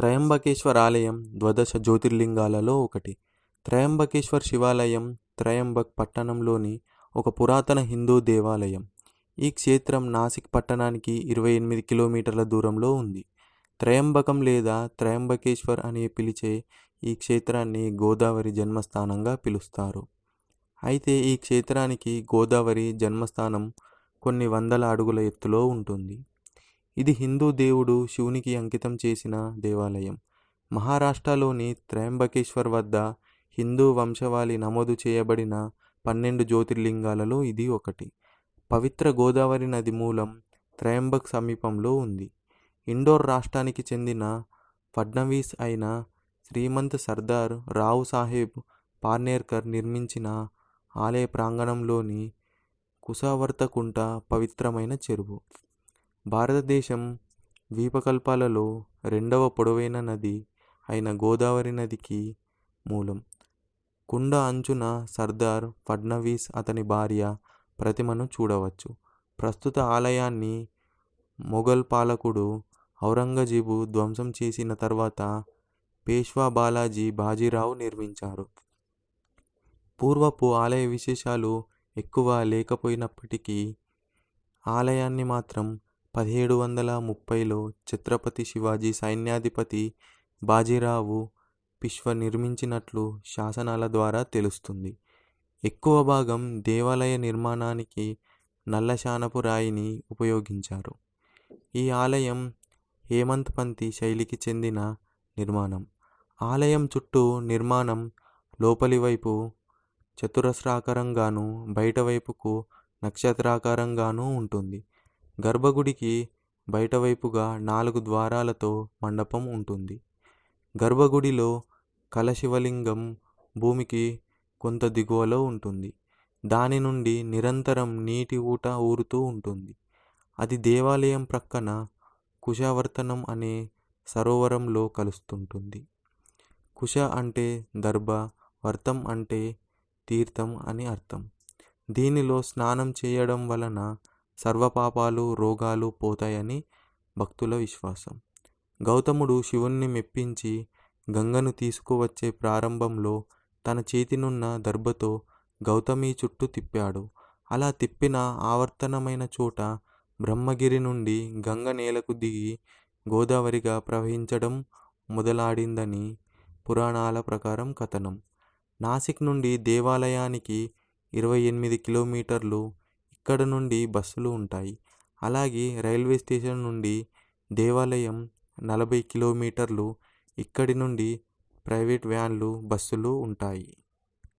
త్రయంబకేశ్వర్ ఆలయం ద్వాదశ జ్యోతిర్లింగాలలో ఒకటి. త్రయంబకేశ్వర్ శివాలయం త్రయంబక్ పట్టణంలోని ఒక పురాతన హిందూ దేవాలయం. ఈ క్షేత్రం నాసిక్ పట్టణానికి ఇరవై ఎనిమిది కిలోమీటర్ల దూరంలో ఉంది. త్రయంబకం లేదా త్రయంబకేశ్వర్ అని పిలిచే ఈ క్షేత్రాన్ని గోదావరి జన్మస్థానంగా పిలుస్తారు. అయితే ఈ క్షేత్రానికి గోదావరి జన్మస్థానం కొన్ని వందల అడుగుల ఎత్తులో ఉంటుంది. ఇది హిందూ దేవుడు శివునికి అంకితం చేసిన దేవాలయం. మహారాష్ట్రలోని త్రయంబకేశ్వర్ వద్ద హిందూ వంశవాళి నమోదు చేయబడిన పన్నెండు జ్యోతిర్లింగాలలో ఇది ఒకటి. పవిత్ర గోదావరి నది మూలం త్రయంబక్ సమీపంలో ఉంది. ఇండోర్ రాష్ట్రానికి చెందిన ఫడ్నవీస్ అయిన శ్రీమంత్ సర్దార్ రావు సాహెబ్ పార్నేర్కర్ నిర్మించిన ఆలయ ప్రాంగణంలోని కుసావర్తకుంట పవిత్రమైన చెరువు. భారతదేశం ద్వీపకల్పాలలో రెండవ పొడవైన నది అయిన గోదావరి నదికి మూలం. కుండ అంచున సర్దార్ ఫడ్నవీస్ అతని భార్య ప్రతిమను చూడవచ్చు. ప్రస్తుత ఆలయాన్ని మొఘల్ పాలకుడు ఔరంగజేబు ధ్వంసం చేసిన తర్వాత పేష్వా బాలాజీ బాజీరావు నిర్మించారు. పూర్వపు ఆలయ విశేషాలు ఎక్కువ లేకపోయినప్పటికీ ఆలయాన్ని మాత్రం పదిహేడు వందల ముప్పైలో ఛత్రపతి శివాజీ సైన్యాధిపతి బాజీరావు పిష్వ నిర్మించినట్లు శాసనాల ద్వారా తెలుస్తుంది. ఎక్కువ భాగం దేవాలయ నిర్మాణానికి నల్లశానపు రాయిని ఉపయోగించారు. ఈ ఆలయం హేమంత్ పంతి శైలికి చెందిన నిర్మాణం. ఆలయం చుట్టూ నిర్మాణం లోపలి వైపు చతురస్రాకారంగాను బయట వైపుకు నక్షత్రాకారంగాను ఉంటుంది. గర్భగుడికి బయటవైపుగా నాలుగు ద్వారాలతో మండపం ఉంటుంది. గర్భగుడిలో కలశివలింగం భూమికి కొంత దిగువలో ఉంటుంది. దాని నుండి నిరంతరం నీటి ఊట ఊరుతూ ఉంటుంది. అది దేవాలయం ప్రక్కన కుశావర్తనం అనే సరోవరంలో కలుస్తుంటుంది. కుశ అంటే దర్భ వర్తం అంటే తీర్థం అని అర్థం. దీనిలో స్నానం చేయడం వలన సర్వపాపాలు రోగాలు పోతాయని భక్తుల విశ్వాసం. గౌతముడు శివుణ్ణి మెప్పించి గంగను తీసుకువచ్చే ప్రారంభంలో తన చేతినున్న దర్భతో గౌతమి చుట్టూ తిప్పాడు. అలా తిప్పిన ఆవర్తనమైన చోట బ్రహ్మగిరి నుండి గంగ నేలకు దిగి గోదావరిగా ప్రవహించడం మొదలాడిందని పురాణాల ప్రకారం కథనం. నాసిక్ నుండి దేవాలయానికి ఇరవై ఎనిమిది కిలోమీటర్లు ఇక్కడ నుండి బస్సులు ఉంటాయి. అలాగే రైల్వే స్టేషన్ నుండి దేవాలయం నలభై కిలోమీటర్లు ఇక్కడి నుండి ప్రైవేట్ వ్యాన్లు బస్సులు ఉంటాయి.